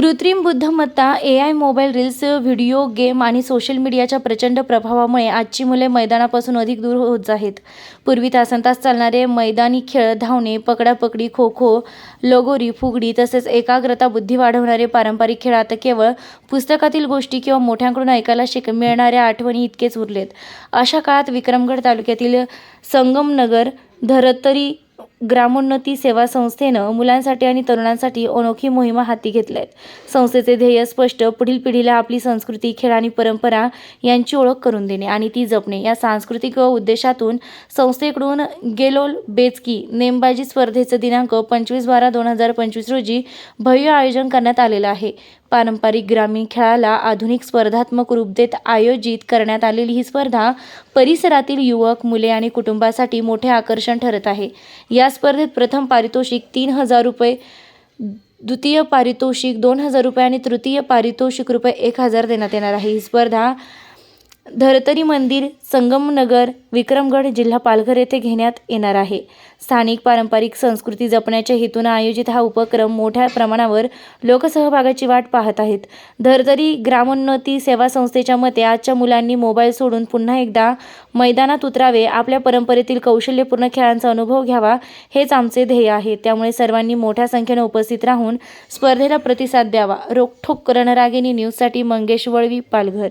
कृत्रिम बुद्धिमत्ता A I mobile reels video game आणि सोशल मीडियाच्या प्रचंड प्रभावामुळे आजची मुले मैदानापासून अधिक दूर होत आहेत. पूर्वी तासन तास चालणारे मैदानी खेळ धावणे पकडापकडी खो खो लगोरी फुगडी तसेच एकाग्रता बुद्धी वाढवणारे पारंपरिक खेळ आता केवळ पुस्तकातील गोष्टी किंवा मोठ्यांकडून ऐकायला शिक मिळणाऱ्या आठवणी इतकेच उरलेत. अशा काळात विक्रमगड तालुक्यातील संगमनगर धरतरी ग्रामोन्नती सेवा संस्थेनं मुलांसाठी आणि तरुणांसाठी अनोखी मोहिमा हाती घेतल्या आहेत संस्थेचे ध्येय स्पष्ट पुढील पिढीला आपली संस्कृती खेळ आणि परंपरा यांची ओळख करून देणे आणि ती जपणे. या सांस्कृतिक उद्देशातून संस्थेकडून गेलोल बेचकी नेमबाजी स्पर्धेचं दिनांक पंचवीस बारा दोन हजार पंचवीस रोजी भव्य आयोजन करण्यात आलेलं आहे. पारंपरिक ग्रामीण खेळाला आधुनिक स्पर्धात्मक रूप देत आयोजित करण्यात आलेली ही स्पर्धा परिसरातील युवक मुले आणि कुटुंबासाठी मोठे आकर्षण ठरत आहे. या स्पर्धेत प्रथम पारितोषिक तीन हजार रुपये द्वितीय पारितोषिक दोन हजार रुपये आणि तृतीय पारितोषिक रुपये एक हजार देण्यात येणार आहे. ही स्पर्धा धरतरी मंदिर संगमनगर विक्रमगड जिल्हा पालघर येथे घेण्यात येणार आहे. स्थानिक पारंपरिक संस्कृती जपण्याच्या हेतून आयोजित हा उपक्रम मोठ्या प्रमाणावर लोकसहभागाची वाट पाहत आहेत. धरतरी ग्रामोन्नती सेवा संस्थेच्या मते आजच्या मुलांनी मोबाईल सोडून पुन्हा एकदा मैदानात उतरावे आपल्या परंपरेतील कौशल्यपूर्ण खेळांचा अनुभव घ्यावा हेच आमचे ध्येय आहे. त्यामुळे सर्वांनी मोठ्या संख्येनं उपस्थित राहून स्पर्धेला प्रतिसाद द्यावा. रोखठोक रणरागिनी न्यूजसाठी मंगेश वळवी पालघर.